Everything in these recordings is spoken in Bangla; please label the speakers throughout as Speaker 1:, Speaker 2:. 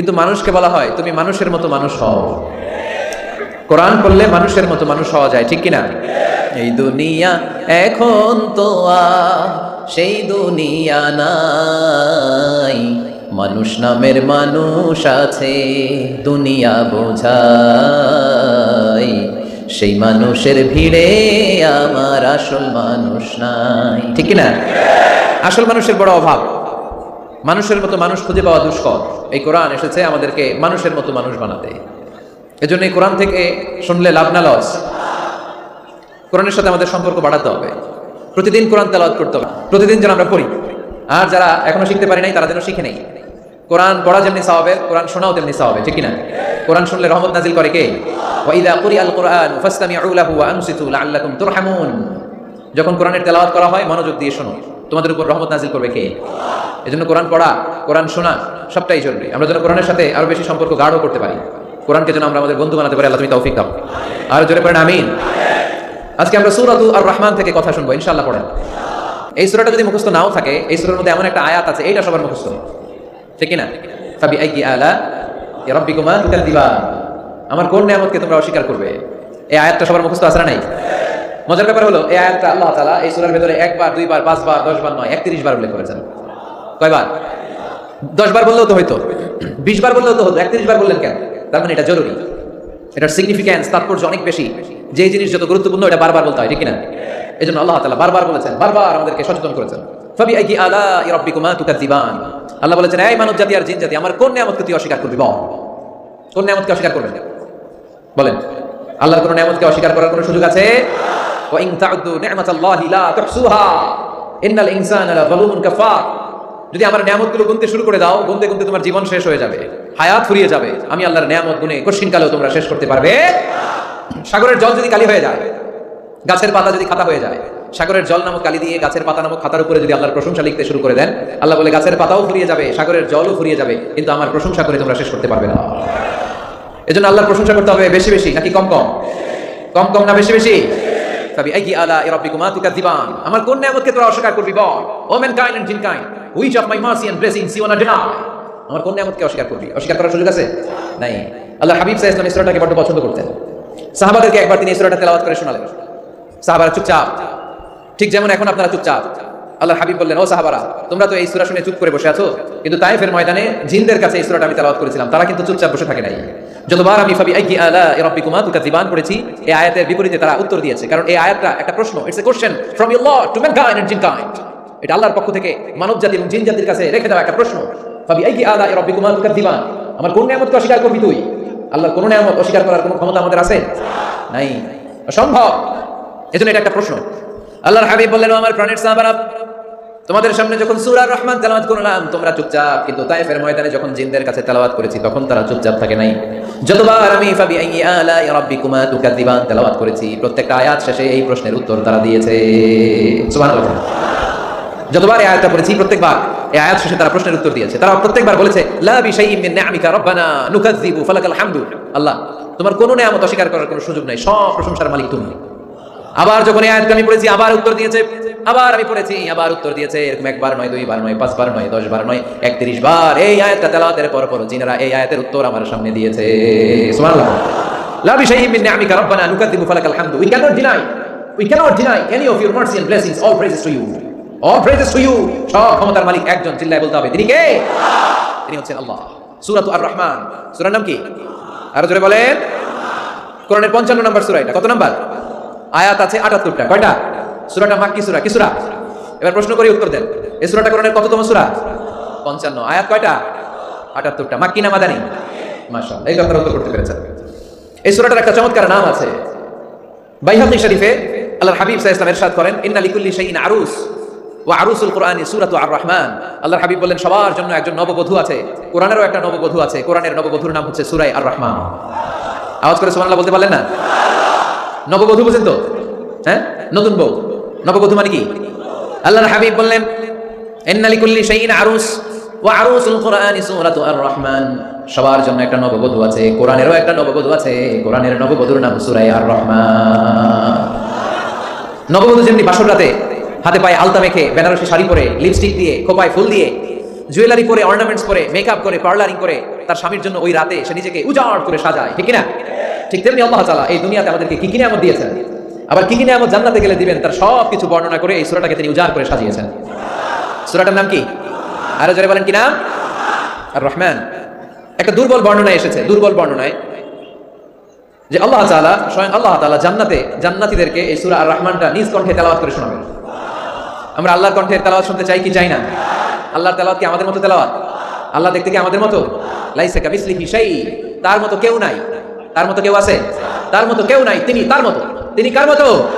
Speaker 1: কিন্তু মানুষকে বলা হয়, তুমি মানুষের মতো মানুষ হও। কোরআন পড়লে মানুষের মতো মানুষ হওয়া যায়, ঠিক কিনা? এই দুনিয়া এখন তো সেই দুনিয়া নাই। মানুষ নামের মানুষ আছে, দুনিয়া বোঝাই সেই মানুষের ভিড়ে আমার আসল মানুষ নাই, ঠিক কিনা? আসল মানুষের বড় অভাব। মানুষের মতো মানুষ খুঁজে পাওয়া দুষ্কর। এই কোরআন এসেছে আমাদেরকে মানুষের মতো মানুষ বানাতে। এজন্য এই কোরআন থেকে শুনলে লাভ না লস। কোরআনের সাথে আমাদের সম্পর্ক বাড়াতে হবে। প্রতিদিন কোরআন তেলাওয়াত করতে হবে। প্রতিদিন যেন আমরা পড়ি। আর যারা এখনও শিখতে পারি নাই, তারা যেন শিখে নেই। কোরআন পড়া যেমনি সাহাবে কোরআন শোনাও তেমনি সাহাবে ঠিক কিনা কোরআন শুনলে রহমত নাজিল করে কে? কোরআন যখন কোরআনের তেলাওয়াত করা হয়, মনোযোগ দিয়ে শোনো। তোমাদের উপর রহমত নাজিল করবে কে? এজন্য কোরআন পড়া, কোরআন শোনা সবটাই জরুরি। আমরা যেন কোরআনের সাথে আরও বেশি সম্পর্ক গাঢ় করতে পারি। কোরআনকে যেন আমরা আমাদের বন্ধু বানাতে পারি, আল্লাহ তুমি তৌফিক দাও। আর জোরে পড়েন, আমিন। আজকে আমরা সূরাতু আর রহমান থেকে কথা শুনব, ইনশাআল্লাহ পড়েন। এই সূরাটা যদি মুখস্থ নাও থাকে, এই সূরার মধ্যে এমন একটা আয়াত আছে, এইটা সবার মুখস্থ। ঠিক না ফাবি আলা তুকাদ্দিবান আমার কোন নিয়ামতকে তোমরা অস্বীকার করবে? এই আয়াতটা সবার মুখস্থ আছে নাই? মজার ব্যাপার হলো, এই আয়াতটা আল্লাহ তাআলা এই সূরার ভেতরে একবার, দুইবার, পাঁচবার, দশবার নয় একত্রিশ বার উল্লেখ করেছেন। কয়বার? দশ বার বললেও তো হইতো। বিশ বার বললেও তো হতো। একত্রিশ বার বললেন কেন? তার মানে এটা জরুরি। এটার সিগনিফিক্যান্স তাৎপর্য অনেক বেশি। যে জিনিস যত গুরুত্বপূর্ণ, এটা বারবার বলতে হয়, ঠিক না এই জন্য আল্লাহ তালা বারবার বলেছেন, বারবার আমাদেরকে সচেতন করেছেন। আল্লাহ বলেছেন, এই মানব জাতি আর জিন জাতি, আমার কোন নিয়ামতকে তুই অস্বীকার করবি, বল? কোন নিয়ামতকে অস্বীকার করবেন? বলেন, আল্লাহর কোন নিয়ামতকে অস্বীকার করার কোনো সুযোগ আছে? ওয়া ইন যদি আমার নিয়ামতগুলো গুনতে শুরু করে দাও, গুনতে গুনতে তোমার জীবন শেষ হয়ে যাবে, হায়াত ফুরিয়ে যাবে। আমি আল্লাহর নিয়ামত গুনে কঠিন কালেও তোমরা শেষ করতে পারবে। সাগরের জল যদি কালি হয়ে যায়, গাছের পাতা যদি খাতা হয়ে যায়, সাগরের জল নামক কালি দিয়ে গাছের পাতা নামক খাতার উপরে যদি আল্লাহর প্রশংসা লিখতে শুরু করে দেন, আল্লাহ বলে, গাছের পাতাও ফুরিয়ে যাবে, সাগরের জলও ফুরিয়ে যাবে, কিন্তু আমার প্রশংসা করে তোমরা শেষ করতে পারবে না। এজন্য আল্লাহর প্রশংসা করতে হবে বেশি বেশি, নাকি কম কম? কম কম না বেশি বেশি? তবে এই আমার কোন নিয়ামতকে তোরা অস্বীকার করবি বল? O mankind and jinn kind which of my mercy and blessings you want to deny আমার কোন নিয়ামতকে অস্বীকার করবি? অস্বীকার করার সুযোগ আছে? নাই। আল্লাহ হাবিব সাহেব ইসলাম ইসরাটাকে বড় পছন্দ করতেন। সাহাবাদেরকে একবার তিনি ইসরাটা তেলাওয়াত করে শোনালেন। সাহাবারা চুপচাপ। ঠিক যেমন এখন আপনারা চুপচাপ। আল্লাহ হাবিব বললেন, ও সাহাবারা, তোমরা তো এই সুরা শুনে চুপ করে বসে আছো। কিন্তু তাইফের ময়দানে জিনদের কাছে এই সুরাটা আমি তেলাওয়াত করেছিলাম। তারা কিন্তু চুপচাপ বসে থাকে নাই। যতবার আমি ফাবি আইকি আলা রাব্বিকুমা তুকাযিবান পড়েছি, এই আয়াতের বিপরীতে তারা উত্তর দিয়েছে। কারণ এই আয়াতটা একটা প্রশ্ন। It's a question from your Lord to mankind and jinnkind. এটা আল্লাহর পক্ষ থেকে মানব জাতি এবং জিন জাতির কাছে রেখে দেওয়া একটা প্রশ্ন। ফাবি আইকি আলা রাব্বিকুমা তুকাযিবান আমার কোন নিয়ামতকে অস্বীকার করবি তুই? আল্লাহর কোন নিয়ামত অস্বীকার করার কোনো ক্ষমতা আমাদের আছে? নাই। অসম্ভব। এজন্য এটা একটা প্রশ্ন। আল্লাহর হাবিব বললেন আমার প্রাণের সাহাবারা তোমাদের সামনে যখন সূরা রহমান তেলাওয়াত করলাম, তোমরা চুপচাপ, কিন্তু তাইফের ময়দানে যখন জিনদের কাছে তেলাওয়াত করেছি, তখন তারা চুপচাপ থাকে নাই। যতবার আমি ফাবি আইয়ি আলা রাব্বিকুমা তুকাদ্দিবান তেলাওয়াত করেছি, প্রত্যেকটা আয়াত শেষে এই প্রশ্নের উত্তর তারা দিয়েছে। সুবহানাল্লাহ। যতবার এই আয়াতটা পড়েছি, প্রত্যেকবার এই আয়াত শেষে তারা প্রশ্নের উত্তর দিয়েছে। তারা প্রত্যেকবার বলেছে আল্লাহ, তোমার কোনো নিয়ামত অস্বীকার করার কোনো সুযোগ নাই, সব প্রশংসার মালিক তুমি। আবার যখন এই আয়াতটা আমি পড়েছি, আবার উত্তর দিয়েছে, আবার আমি পড়েছি, আবার উত্তর দিয়েছে, এরকম একবার নয়, দুইবার নয়, পাঁচবার নয় দশ বার নয়, একত্রিশ বার এই আয়াতটা তেলাওয়াতের পর পর জিনারা এই আয়াতের উত্তর আমার সামনে দিয়েছে। সুবহানাল্লাহ। লা বিশাইইন মিন নিআমিকা রব্বানা নুকাযযিবু ফালাকাল হামদু। We can't deny we can't deny any of your mercy blessings all praises to you all praises to you. সব ক্ষমতার মালিক একজন, চিল্লায় বলতে হবে। তিনি কে? তিনি হচ্ছেন আল্লাহ। সূরাতু আর রহমান সূরার নাম কি? আরও জোরে বলেন। কোরআনের পঞ্চান্ন নম্বর সূরা এটা। কত নাম্বার? আয়াত আছে আটাত্তরটা। কয়টা? সূরাটা মাক্কি সূরা? কি সূরা? এবার প্রশ্ন করি, উত্তর দেন। এই সুরাটা কোরআনের কততম সুরা? পঞ্চান্ন। আয়াত কয়টা? আটাত্তরটা। মাক্কি না মাদানি মাশাআল্লাহ। এই কথার উত্তর করতে পেরেছেন। এই সুরাটার একটা চমৎকার নাম আছে। বাইহাকি শরীফে আল্লাহ হাবিব আলাইহি ওয়াসাল্লাম ইরশাদ করেন, ইন্না লিকুল্লি শাইইন আরুস। ওয়া আরুসুল কোরআনি সূরাতু আর রহমান আল্লাহর হাবিব বলেন সবার জন্য একজন নববধূ আছে। কোরআনেরও একটা নববধূ আছে। কোরআনের নববধূর নাম হচ্ছে সূরায়ে আর রহমান আওয়াজ করে সুবহানাল্লাহ বলতে পারলেন না? নববধূ বুঝেন তো? হ্যাঁ? নতুন বউ। নববধূ মানে কি? আল্লাহর হাবিব বললেন, ইন্না লিকুল্লি শাইইন আরুস ওয়া আরুসুল কোরআনি সূরাতু আর রহমান সবার জন্য একটা নববধূ আছে। কোরআনেরও একটা নববধূ আছে। কোরআনের নববধূর নাম সুরাই আর রহমান নববধূ যেমনি বাসর রাতে হাতে পায়ে আলতা মেখে, বেনারসি শাড়ি পরে লিপস্টিক দিয়ে, খোপায় ফুল দিয়ে জুয়েলারি পরে অর্নামেন্টস পরে মেকআপ করে পার্লারিং করে, তার স্বামীর জন্য ওই রাতে সে নিজেকে উজাড় করে সাজায়, ঠিক না ঠিক তেমনি আল্লাহ তাআলা এই দুনিয়াতে আমাদেরকে কি কি নিয়ামত দিয়েছেন? আবার কি কি নিয়ামত জান্নাতে গেলে দিবেন তার সব কিছু বর্ণনা করে এই সূরাটাকে তিনি উজাড় করে সাজিয়েছেন। সুরাটার নাম কি? আরও জোরে বলেন কি নাম? আর রহমান একটা দুর্বল বর্ণনায় এসেছে, দুর্বল বর্ণনায়, যে আল্লাহ তাআলা, স্বয়ং আল্লাহ তাআলা জান্নাতে, জান্নাতীদেরকে এই সুরা আর রহমানটা নিজ কণ্ঠে তেলাওয়াত করে শোনাবেন। আমরা আল্লাহর কণ্ঠের তেলাওয়াত শুনতে চাই কি চাই না? আল্লাহর তেলাওয়াত কি আমাদের মতো তেলাওয়াত? আল্লাহ দেখতে কি আমাদের মতো? লাইসা কামিসলিহি শাই তার মতো কেউ নাই। তার মতো কেউ আছে? তার মতো কেউ নাই। তিনি তার মতো। তিনি কার মতো?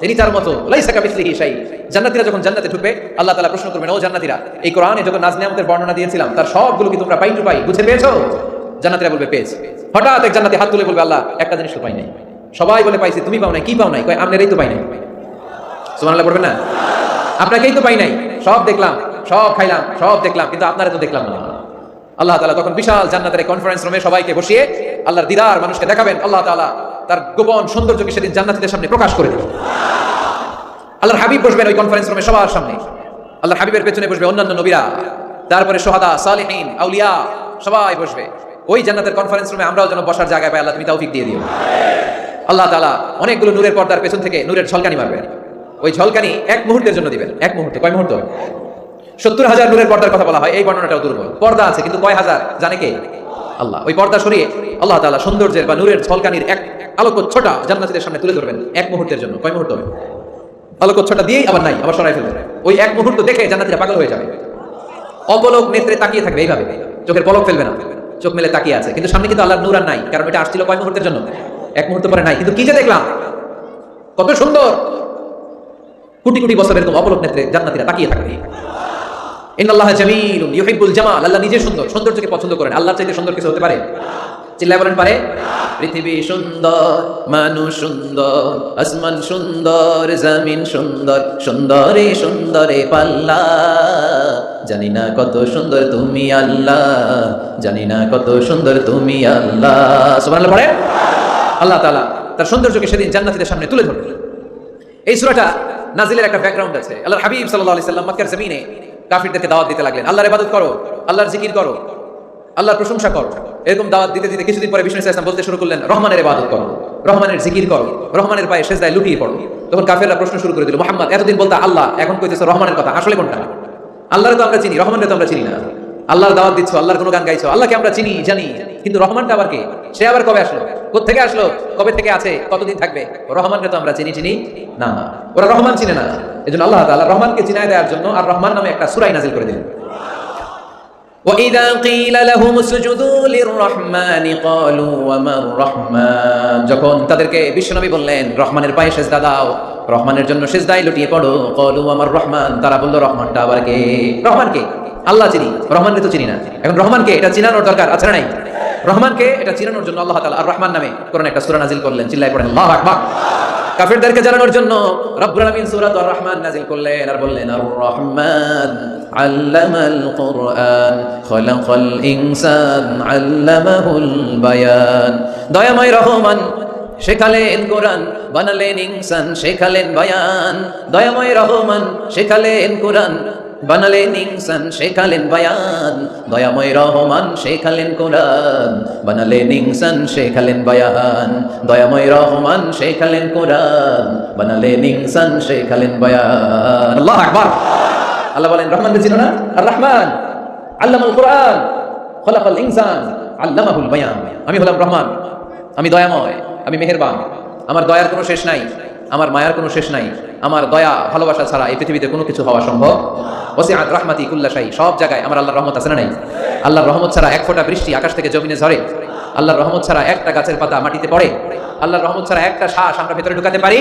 Speaker 1: তিনি তার মতো। লাইসা কামিসলিহি শাই জান্নাতীরা যখন জান্নাতে ঢুকবে, আল্লাহ তাআলা প্রশ্ন করবেন, ও জান্নাতীরা, এই কোরআনে যখন নাজ নিয়ামতের বর্ণনা দিয়েছিলাম, তার সবগুলো কি তোমরা পাই টু পাই? বুঝে পেয়েছ? জান্নাতীরা বলবে, পেয়েছি। হঠাৎ এক জান্নাতি হাত তুলে বলবে, আল্লাহ, একটা জিনিস তো পাই নাই। সবাই বলে, পাইছে। তুমি পাও নাই? কি পাও নাই? কয়, আমনেরই তো পাই নাই। সুবহানাল্লাহ পড়বেন না? আপনাকেই তো পাই নাই। সব দেখলাম, সব খাইলাম, সব দেখলাম, কিন্তু আপনারা তো দেখলাম না। আল্লাহ তালা তখন বিশাল জান্নাতের কনফারেন্স রুমে সবাইকে বসিয়ে আল্লাহর দিদার মানুষকে দেখাবেন। আল্লাহ তাআলা তার গোপন সৌন্দর্যকে সেদিন জান্নাতীদের সামনে প্রকাশ করে দেবেন। আল্লাহর হাবিব বসবেন ওই কনফারেন্স রুমে সবার সামনে। আল্লাহর হাবিবের পেছনে বসবে অন্যান্য নবীরা। তারপরে সোহাদা, সালেহীন, আউলিয়া, সবাই বসবে। ওই জান্নাতের কনফারেন্স রুমে আমরাও যেন বসার জায়গায় পাই, আল্লাহ তুমি তৌফিক দিয়ে দিও। আল্লাহ তালা অনেকগুলো নূরের পর্দার পেছন থেকে নূরের ঝলকানি মারবেন। ওই ঝলকানি এক মুহূর্তের জন্য দিবেন, এক মুহূর্তে, কয় মুহূর্ত সত্তর হাজার নূরের পর্দার কথা বলা হয়, এই বর্ণনাটাও দুর্বল। পর্দা আছে, কিন্তু কয় হাজার, জানে কে? আল্লাহ। ওই পর্দা সরিয়ে আল্লাহ তাআলা সৌন্দর্যের বা নূরের ঝলকানির এক আলোকচ্ছটা জান্নাতীদের সামনে তুলে ধরবেন, এক মুহূর্তের জন্য। কয় মুহূর্ত আলোকচ্ছটা দিয়েই আবার নাই, আবার সরাই ফেলবেন। ওই এক মুহূর্ত দেখে জান্নাতীরা পাগল হয়ে যাবে। অপলক নেত্রে তাকিয়ে থাকবে এইভাবে। চোখের পলক ফেলবে না। চোখ মেলে তাকিয়ে আছে, কিন্তু সামনে কিন্তু আল্লাহর নূর আর নাই, কারণ এটা আসছিল কয় মুহূর্তের জন্য? এক মুহূর্ত পরে নাই, কিন্তু কি যে দেখলাম? কত সুন্দর! কোটি কোটি বছর এরকম অপলক নেত্রে জান্নাতীরা তাকিয়ে থাকবে। ইন্নাল্লাহ জামিলুন ইউহিব্বুল জামাল, আল্লাহ নিজে সুন্দর সৌন্দর্যকে পছন্দ করেন। আল্লাহর চাইতে সুন্দর কিছু হতে পারে? চিল্লায় বলেন পারে? পৃথিবী সুন্দর, মানুষ সুন্দর, আসমান সুন্দর, জমিন সুন্দর, সুন্দরে সুন্দরে পাল্লা। জানি না কত সুন্দর তুমি আল্লাহ, জানি না কত সুন্দর তুমি আল্লাহ। সুবহানাল্লাহ পড়ে? আল্লাহ তাআলা তার সৌন্দর্যকে সেদিন জান্নাতীদের সামনে তুলে ধরবেন এই সূরাটা নাজিলের একটা ব্যাকগ্রাউন্ড আছে। আল্লাহর হাবিব সাল্লাল্লাহু আলাইহি সাল্লাম মক্কার জমিনে কাফিরদেরকে দাওয়াত দিতে লাগলেন। আল্লাহর ইবাদত করো, আল্লাহর জিকির করো, আল্লাহর প্রশংসা করো। এরকম দাওয়াত দিতে দিতে কিছুদিন পরে বিষ্ণু ইসলাম বলতে শুরু করলেন, রহমানের ইবাদত করো, রহমানের জিকির করো, রহমানের পায়ে সেজদায় লুটিয়ে পড়ো। তখন কাফেররা প্রশ্ন শুরু করে দিল, মোহাম্মদ, এতদিন বলতে আল্লাহ, এখন কইতেছে রহমানের কথা, আসলে কোনটা? আল্লাহরে তো আমরা চিনি, রহমানের তো আমরা চিনি না। আল্লাহর দাওয়াত দিচ্ছ, আল্লাহর কোনো গান গাইছো, আল্লাহকে আমরা চিনি, জানি। কিন্তু রহমানটা আবার কে? সে আবার কবে আসলো? থেকে আসলো কবে থেকে আছে কতদিন থাকবে রহমানকে তো আমরা চিনি চিনি না ওরা রহমান চিনে না এই জন্য আল্লাহ তাআলা রহমানকে চিনায় দেওয়ার জন্য আর রহমান নামে একটা সুরাই নাজিল করে দিলেন وإذا قيل لهم اسجدوا للرحمن قالوا وما الرحمن যখন তাদেরকে বিশ্বনবী বললেন রহমানের পায়ে সেজদা দাও রহমানের জন্য সেজদায় লুটিয়ে পড়ো কলু আমার রহমান তারা বলল রহমানটা আবার কে রহমান কে আল্লাহ চিনি রহমানকে তো চিনি না এখন রহমানকে এটা চিনানোর দরকার আছে না নাই রহমানকে এটা চিনানোর জন্য আল্লাহ তাআলা আর রহমান নামে কোরআন একটা সূরা নাজিল করলেন, চিল্লায় পড়েন, আল্লাহু আকবার। কাফিরদেরকে জানানোর জন্য রব্বুল আলামিন সূরা আর রহমান নাজিল করলেন আর বললেন আর রহমান আল্লামাল কুরআন ইনসান আল্লামাহুল বায়ান। দয়াময় রহমান, শেখালেন কোরআন, বানালেন ইনসান, শেখালেন বায়ান। দয়াময় রহমান, শেখালেন কোরআন বানালেন ইনসান, শেখালেন বায়ান, দয়াময় রহমান, শেখালেন কোরআন। বানালেন ইনসান, শেখালেন বায়ান, দয়াময় রহমান, শেখালেন কোরআন। বানালেন ইনসান, শেখালেন বায়ান। আল্লাহ আকবার। আল্লাহ বলেন রহমানকে চিনো না আর রহমান, আল্লামাল কোরআন, খলাকাল ইনসান, আল্লামাহুল বায়ান। আমি হলাম রহমান, আমি দয়াময়, আমি মেহেরবান, আমার দয়ার কোনো শেষ নাই। আমার মায়ার কোনো শেষ নাই। আমার দয়া, ভালোবাসা ছাড়া এই পৃথিবীতে কোনো কিছু হওয়া সম্ভব। ওসিআত রাহমাতি কুল্লাশাহী সব জায়গায় আমার আল্লাহর রহমত আছে না নাই? আল্লাহর রহমত ছাড়া এক ফোঁটা বৃষ্টি আকাশ থেকে জমিনে ঝরে। আল্লাহর রহমত ছাড়া একটা গাছের পাতা মাটিতে পড়ে। আল্লাহর রহমত ছাড়া একটা শ্বাস আমরা ভেতরে ঢুকাতে পারি।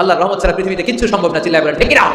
Speaker 1: আল্লাহর রহমত ছাড়া পৃথিবীতে কিছু সম্ভব না, চিল্লায় বলেন, ঠিক না